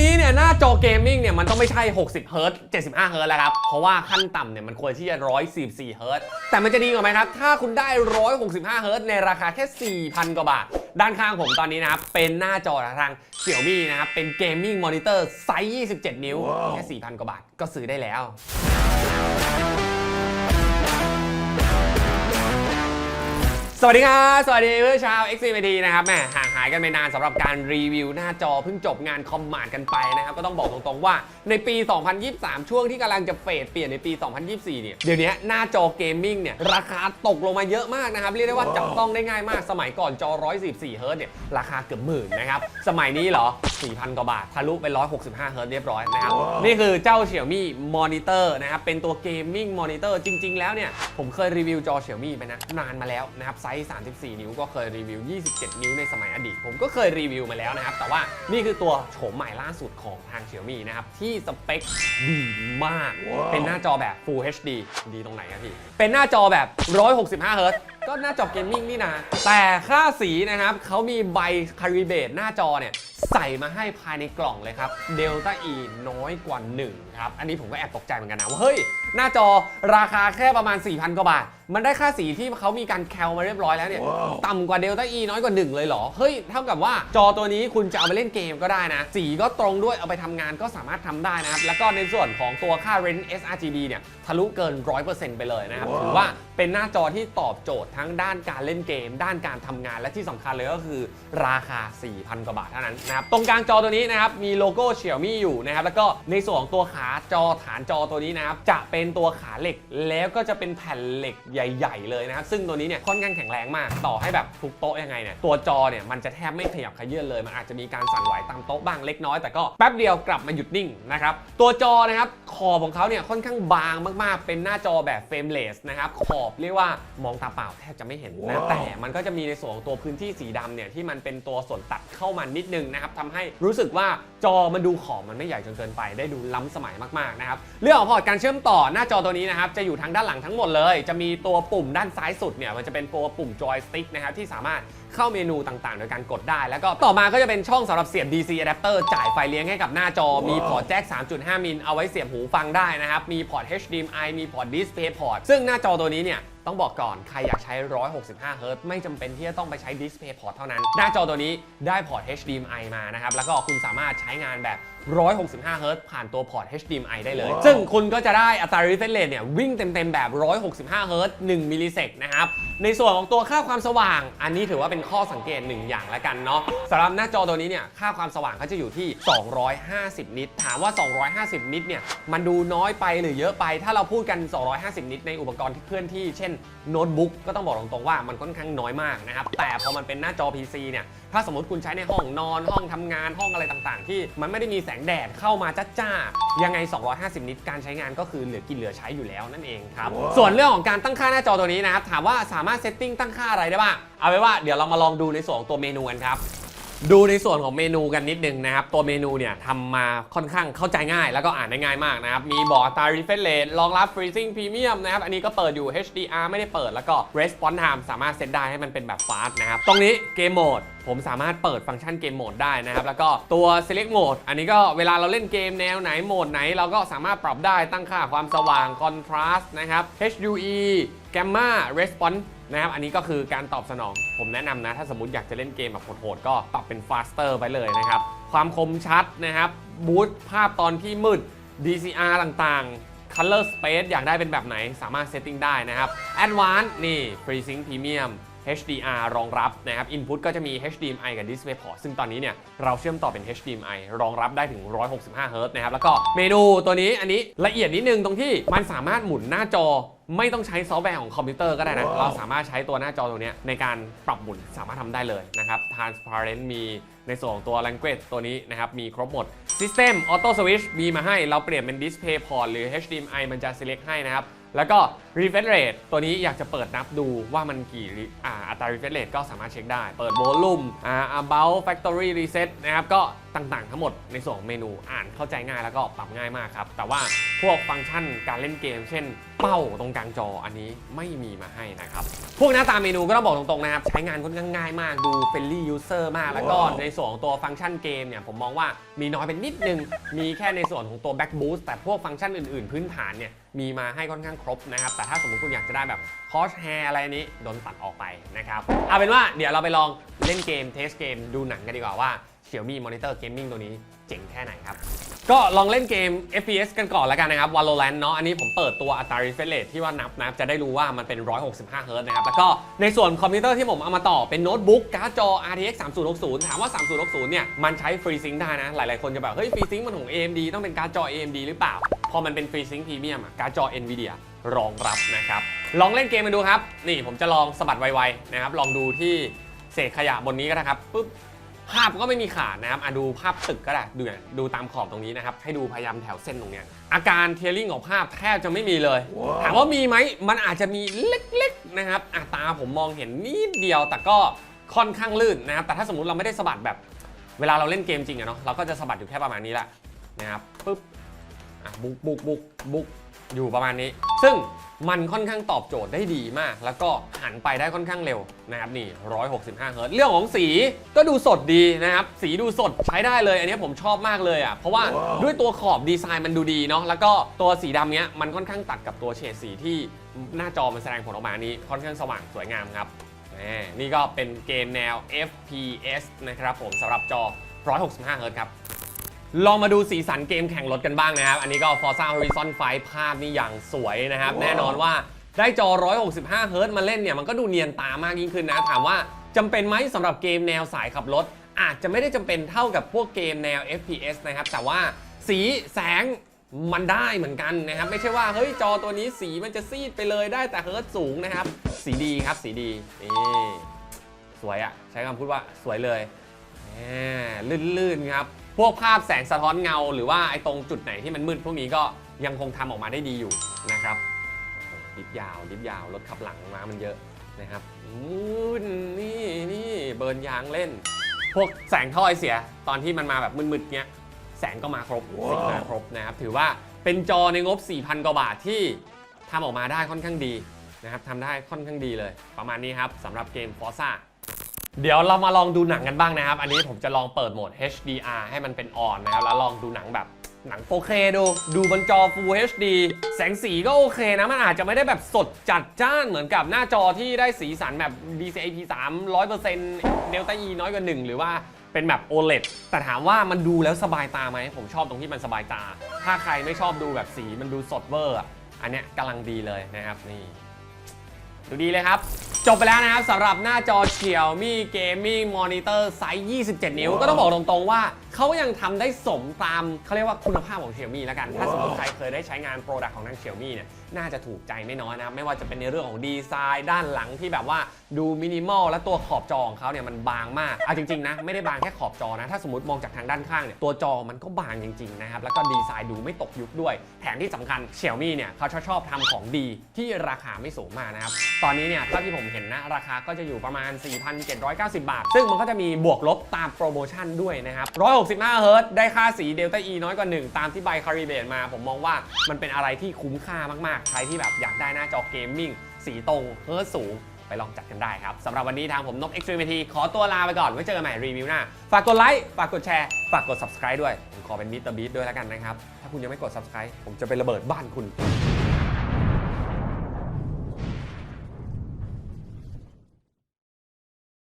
นี้เนี่ยหน้าจอเกมมิ่งเนี่ยมันต้องไม่ใช่ 60เฮิร์ตซ์75เฮิร์ตซ์แล้วครับ เพราะว่าขั้นต่ำเนี่ยมันควรที่จะ 144เฮิร์ตซ์แต่มันจะดีกว่าไหมครับ ถ้าคุณได้ 165เฮิร์ตซ์ในราคาแค่ 4,000 กว่าบาท ด้านข้างผมตอนนี้นะครับ เป็นหน้าจอทาง Xiaomi นะครับ เป็นเกมมิ่งมอนิเตอร์ไซส์ 27 นิ้วแค่ 4,000 กว่าบาทก็ซื้อได้แล้ว สวัสดีครับ สวัสดีเพื่อนชาว x m t นะครับแหมห่างหายกันไปนานสำหรับการรีวิวหน้าจอเพิ่งจบงานคอมมานด์กันไปนะครับ ก็ต้องบอกตรงๆว่าในปี 2023 ช่วงที่กำลังจะเฟดเปลี่ยนในปี 2024 เนี่ย เดี๋ยวนี้หน้าจอเกมมิ่งเนี่ย ราคาตกลงมาเยอะมากนะครับ เรียกได้ว่าจับต้องได้ง่ายมากสมัยก่อนจอ 144เฮิร์ตเนี่ยราคาเกือบหมื่นนะครับ สมัยนี้เหรอ 4,000 กว่าบาททะลุไป 165เฮิร์ตเรียบร้อยนะครับนี่คือเจ้า Xiaomi Monitor นะครับเป็นตัวเกมมิ่งมอนิเตอร์จริง ๆ แล้วเนี่ยผมเคยรีวิวจอ Xiaomi ไปนะนานมาแล้วนะครับส์ 34 นิ้วก็เคยรีวิว 27 นิ้วในสมัยอดีต ผมก็เคยรีวิวมาแล้วนะครับ แต่ว่านี่คือตัวโฉมใหม่ล่าสุดของทาง Xiaomi นะครับ ที่สเปคดีมาก เป็นหน้าจอแบบ Full HD ดีตรงไหนครับพี่ เป็นหน้าจอแบบ 165 เฮิร์ตซ์ก็หน้าจอเกมมิ่งนี่นะ แต่ค่าสีนะครับเขามีใบคาริเบตหน้าจอเนี่ยใส่มาให้ภายในกล่องเลยครับเดลต้าอีน้อยกว่า 1 ครับ อันนี้ผมก็แอบตกใจเหมือนกันนะว่าเฮ้ย หน้าจอราคาแค่ประมาณ 4,000 กว่าบาท มันได้ค่าสีที่เขามีการแคลมาเรียบร้อยแล้วเนี่ยต่ำกว่าเดลต้าอีน้อยกว่า 1 เลยเหรอ เฮ้ย เท่ากับว่าจอตัวนี้คุณจะเอาไปเล่นเกมก็ได้นะ สีก็ตรงด้วยเอาไปทำงานก็สามารถทำได้นะครับ แล้วก็ในส่วนของตัวค่า Rent sRGB เนี่ยทะลุเกิน 100%ไปเลยนะครับถือว่าเป็นหน้าจอที่ตอบโจทย์ทั้งด้านการเล่นเกม ด้านการทำงานและที่สำคัญเลยก็คือ ราคา 4,000 กว่าบาทเท่านั้นนะครับ ตรงกลางจอตัวนี้นะครับมีโลโก้ Xiaomi อยู่นะครับแล้วก็ในส่วนของตัวขาจอฐานจอตัวนี้นะครับจะเป็นตัวขาเหล็กแล้วก็จะเป็นแผ่นเหล็กใหญ่ ๆ เลยนะครับซึ่งตัวนี้เนี่ยค่อนข้างแข็งแรงมาก ต่อให้แบบทุกโต๊ะยังไงเนี่ยตัวจอเนี่ยมันจะแทบไม่ขยับขยื่นเลยมันอาจจะมีการสั่นไหวตามโต๊ะบ้างเล็กน้อยแต่ก็แป๊บเดียวกลับมาหยุดนิ่งนะครับตัวจอนะครับขอบของเขาเนี่ยค่อนข้างบางมากๆ เป็นหน้าจอแบบเฟรมเลสนะครับขอบเรียกว่ามองตาเปล่าแทบจะไม่เห็นนะแต่มันก็จะมีในส่วนของตัวพื้นที่สีดำเนี่ยที่มันเป็นตัวส่วนตัดเข้ามานิดนึงนะครับทำให้รู้สึกว่าจอมันดูขอบมันไม่ใหญ่จนเกินไป ได้ดูล้ำสมัยมากๆนะครับเรื่องของพอร์ตการเชื่อมต่อหน้าจอตัวนี้นะครับจะอยู่ทางด้านหลังทั้งหมดเลย จะมีตัวปุ่มด้านซ้ายสุดเนี่ยมันจะเป็นตัวปุ่มจอยสติ๊กนะครับที่สามารถ เข้าเมนูต่างๆ โดยการกดได้ แล้วก็ต่อมาก็จะเป็นช่องสำหรับเสียบ DC adapter จ่ายไฟเลี้ยงให้กับหน้าจอ มีพอร์ตแจ็ค3.5 มิล เอาไว้เสียบหูฟังได้นะครับ มีพอร์ต HDMI มีพอร์ต DisplayPort ซึ่งหน้าจอตัวนี้เนี่ยต้องบอกก่อน ใครอยากใช้ 165 เฮิรตซ์ไม่จำเป็นที่จะต้องไปใช้ DisplayPort เท่านั้น หน้าจอตัวนี้ได้พอร์ต HDMI มานะครับ แล้วก็คุณสามารถใช้งานแบบ 165 เฮิรตซ์ผ่านตัวพอร์ต HDMI ได้เลย ซึ่งคุณก็จะได้อัตรา refresh rate เนี่ยวิ่งเต็มๆแบบ 165 เฮิรตซ์1มิลลิเซกนะครับ ในส่วนของตัวค่าความสว่าง อันนี้ถือว่าเป็นข้อสังเกตหนึ่งอย่างแล้วกันเนาะสำหรับหน้าจอตัวนี้เนี่ยค่าความสว่างเขาจะอยู่ที่ 250 นิตถามว่า 250 นิตเนี่ยมันดูน้อยไปหรือเยอะไป ถ้าเราพูดกัน 250 นิตในอุปกรณ์ที่เคลื่อนที่ เช่นโน้ตบุ๊กก็ต้องบอกตรงๆว่ามันค่อนข้างน้อยมากนะครับแต่พอมันเป็นหน้าจอ PC เนี่ย ถ้าสมมติคุณใช้ในห้องนอนห้องทำงานห้องอะไรต่างๆ ที่มันไม่ได้มีแสงแดดเข้ามาจ้าๆยังไง 250 นิตการใช้งานก็คือเหลือกินเหลือใช้อยู่แล้วนั่นเองครับ ส่วนเรื่องของการตั้งค่าหน้าจอตัวนี้นะครับถามว่าสามารถเซตติ้งตั้งค่าอะไรได้บ้างเอาไว้ว่าเดี๋ยวเรามาลองดูในส่วนของตัวเมนูกันครับ ดูในส่วนของเมนูกันนิดนึงนะครับ ตัวเมนูเนี่ยทำมาค่อนข้างเข้าใจง่าย แล้วก็อ่านได้ง่ายมากนะครับ มีบอกอัตรา refresh rate รองรับ freezing premium นะครับ อันนี้ก็เปิดอยู่ HDR ไม่ได้เปิดแล้วก็ response time สามารถเซตได้ให้มันเป็นแบบ fast นะครับ ตรงนี้เกมโหมดผมสามารถเปิดฟังก์ชันเกมโหมดได้นะครับ แล้วก็ตัว select mode อันนี้ก็เวลาเราเล่นเกมแนวไหนโหมดไหน เราก็สามารถปรับได้ตั้งค่าความสว่าง contrast นะครับ HUE gamma response นะครับอันนี้ก็คือการตอบสนอง ผมแนะนำนะ ถ้าสมมติอยากจะเล่นเกมแบบโหดๆก็ปรับเป็น faster ไปเลยนะครับ ความคมชัดนะครับบูตภาพตอนที่มืด DCR ต่างๆ Color Space อยากได้เป็นแบบไหนสามารถเซตติ้งได้นะครับ Advanced นี่ FreeSync Premium HDR รองรับนะครับ Input ก็จะมี HDMI กับ DisplayPort ซึ่งตอนนี้เนี่ยเราเชื่อมต่อเป็น HDMI รองรับได้ถึง 165 Hz นะครับ แล้วก็เมนูตัวนี้อันนี้ละเอียดนิดนึงตรงที่มันสามารถหมุนหน้าจอ ไม่ต้องใช้ซอฟต์แวร์ของคอมพิวเตอร์ก็ได้นะ เราสามารถใช้ตัวหน้าจอตัวเนี้ยในการปรับหมุนสามารถทำได้เลยนะครับ Transparent มีในส่วนของตัว Language ตัวนี้นะครับ มีครบหมด System Auto Switch มีมาให้เราเปลี่ยนเป็น DisplayPort หรือ HDMI มันจะ select ให้นะครับ แล้วก็ refresh rate ตัวนี้อยากจะเปิดนับดูว่ามันกี่อ่าอัตรา refresh rate ก็สามารถเช็คได้ เปิด volume อ่า about factory reset นะครับ ก็ต่างๆทั้งหมดในส่วนของเมนูอ่านเข้าใจง่ายแล้วก็ปรับง่ายมากครับ แต่ว่าพวกฟังก์ชันการเล่นเกม เช่น เป้าตรงกลางจออันนี้ไม่มีมาให้นะครับ พวกหน้าตาเมนูก็ต้องบอกตรงๆนะครับ ใช้งานค่อนข้างง่ายมากดูเฟรนลี่ยูเซอร์มาก แล้วก็ในส่วนของตัวฟังก์ชันเกมเนี่ยผมมองว่ามีน้อยเป็นนิดนึง มีแค่ในส่วนของตัว Back Boost แต่พวกฟังก์ชันอื่นๆ พื้นฐานเนี่ยมีมาให้ค่อนข้างครบนะครับแต่ถ้าสมมติคุณอยากจะได้แบบคอสแฮร์อะไรนี้โดนตัดออกไปนะครับเอาเป็นว่าเดี๋ยวเราไปลองเล่นเกมเทสเกมดูหนังกันดีกว่าว่า Xiaomi Monitor Gaming ตัวนี้เจ๋งแค่ไหนครับ ก็ลองเล่นเกม FPS กันก่อนแล้วกันนะครับ Valorant เนาะอันนี้ผมเปิดตัวอัตรา refresh rate ที่ว่านับนะจะได้รู้ว่ามันเป็น 165 Hz นะครับ แล้วก็ในส่วนคอมพิวเตอร์ที่ผมเอามาต่อเป็นโน้ตบุ๊กการ์ดจอ RTX 3060 ถามว่า 3060 เนี่ย มันใช้ FreeSync ได้นะ หลาย ๆ คนจะแบบ เฮ้ย FreeSync มันของ AMD ต้องเป็นการ์ดจอ AMD หรือเปล่า พอมันเป็น FreeSync Premium อะการ์ดจอ NVIDIA รองรับนะครับ ลองเล่นเกมมาดูครับ นี่ผมจะลองสะบัดไวๆนะครับ ลองดูที่เศษขยะบนนี้ก็ได้ครับปุ๊บภาพก็ไม่มีขาดนะครับอะดูภาพตึกก็ได้ดูเนี่ยดูตามขอบตรงนี้นะครับ ให้ดูพยายามแถวเส้นตรงเนี้ยอาการเทลลิ่งของภาพแทบจะไม่มีเลย ถามว่ามีไหมมันอาจจะมีเล็กๆนะครับอะตาผมมองเห็นนิดเดียว แต่ก็ค่อนข้างลื่นนะครับ แต่ถ้าสมมุติเราไม่ได้สะบัดแบบ เวลาเราเล่นเกมจริงอะเนาะเราก็จะสะบัดอยู่แค่ประมาณนี้แหละนะครับปุ๊บ อะบุกบุกบุกบุกอยู่ประมาณนี้ ซึ่งมันค่อนข้างตอบโจทย์ได้ดีมาก แล้วก็หันไปได้ค่อนข้างเร็วนะครับนี่ 165 เฮิร์ตซ์เรื่องของสีก็ดูสดดีนะครับ สีดูสดใช้ได้เลย อันนี้ผมชอบมากเลยอะ เพราะว่าด้วยตัวขอบดีไซน์มันดูดีเนาะ แล้วก็ตัวสีดำเนี้ยมันค่อนข้างตัดกับตัวเฉดสีที่หน้าจอมันแสดงผลออกมานี้ ค่อนข้างสว่างสวยงามครับ นี่นี่ก็เป็นเกมแนว FPS นะครับผมสำหรับจอ 165 เฮิร์ตซ์ครับ ลองมาดูสีสันเกมแข่งรถกันบ้างนะครับ อันนี้ก็ Forza Horizon 5 ภาพนี่อย่างสวยนะครับ แน่นอนว่าได้จอ 165เฮิร์ตซ์มาเล่นเนี่ย มันก็ดูเนียนตามากยิ่งขึ้นนะ ถามว่าจำเป็นไหมสำหรับเกมแนวสายขับรถ อาจจะไม่ได้จำเป็นเท่ากับพวกเกมแนว FPS นะครับ แต่ว่าสีแสงมันได้เหมือนกันนะครับ ไม่ใช่ว่าเฮ้ยจอตัวนี้สีมันจะซีดไปเลยได้แต่เฮิร์ตซ์สูงนะครับ สีดีครับสีดีนี่สวยอะใช้คำพูดว่าสวยเลยแหมลื่นๆครับ พวกภาพแสงสะท้อนเงา หรือว่าไอ้ตรงจุดไหนที่มันมืดพวกนี้ก็ยังคงทำออกมาได้ดีอยู่นะครับดิบยาวดิบยาวรถขับหลังมามันเยอะนะครับอู้นี่นี่เบิร์นยางเล่น พวกแสงท่อไอเสียตอนที่มันมาแบบมืดๆเนี้ยแสงก็มาครบสีมาครบนะครับถือว่าเป็นจอในงบ 4,000 กว่าบาทที่ทำออกมาได้ค่อนข้างดีนะครับทำได้ค่อนข้างดีเลย ประมาณนี้ครับสำหรับเกม Forza เดี๋ยวเรามาลองดูหนังกันบ้างนะครับ อันนี้ผมจะลองเปิดโหมด HDR ให้มันเป็นออนนะครับ แล้วลองดูหนังแบบหนัง 4K ดู ดูบนจอ Full HD แสงสีก็โอเคนะ มันอาจจะไม่ได้แบบสดจัดจ้านเหมือนกับหน้าจอที่ได้สีสันแบบ DCI P3 100% Delta E น้อยกว่า 1 หรือว่าเป็นแบบ OLED แต่ถามว่ามันดูแล้วสบายตาไหม ผมชอบตรงที่มันสบายตา ถ้าใครไม่ชอบดูแบบสีมันดูสดเวอร์อะอันเนี้ยกำลังดีเลยนะครับนี่ ดูดีเลยครับ จบไปแล้วนะครับสำหรับหน้าจอ Xiaomi Gaming Monitor ไซส์ 27 นิ้ว ก็ต้องบอกตรงๆว่า เขายังทำได้สมตามเขาเรียกว่าคุณภาพของ Xiaomi แล้วกัน ถ้าสมมติใครเคยได้ใช้งานโปรดักต์ของทาง Xiaomi เนี่ยน่าจะถูกใจไม่น้อยนะครับไม่ว่าจะเป็นในเรื่องของดีไซน์ ด้านหลังที่แบบว่าดูมินิมอลและตัวขอบจอของเขาเนี่ยมันบางมากเอาจริงๆนะไม่ได้บางแค่ขอบจอนะถ้าสมมติมองจากทางด้านข้างเนี่ยตัวจอมันก็บางจริงๆนะครับแล้วก็ดีไซน์ดูไม่ตกยุคด้วย แถมที่สำคัญ Xiaomi เนี่ยเขาชอบทำของดีที่ราคาไม่สูงมากนะครับตอนนี้เนี่ยเท่าที่ผมเห็นนะราคาก็จะอยู่ประมาณ 4,790 บาท ซึ่งมันก็จะมีบวกลบตามโปรโมชั่นด้วยนะครับ65 เฮิร์ตได้ค่าสีเดลต้า E น้อยกว่า 1 ตามที่ใบคาริเบตมา ผมมองว่ามันเป็นอะไรที่คุ้มค่ามาก ๆ ใครที่แบบอยากได้หน้าจอเกมมิ่งสีตรงเฮิร์ตสูงไปลองจัดกันได้ครับ สำหรับวันนี้ทางผมนบ Extremity ขอตัวลาไปก่อน ไว้เจอกันใหม่รีวิวหน้า ฝากกดไลค์ ฝากกดแชร์ ฝากกด subscribe ด้วยผมขอเป็นมิสเตอร์บีด้วยแล้วกันนะครับ ถ้าคุณยังไม่กด subscribe ผมจะไประเบิดบ้านคุณ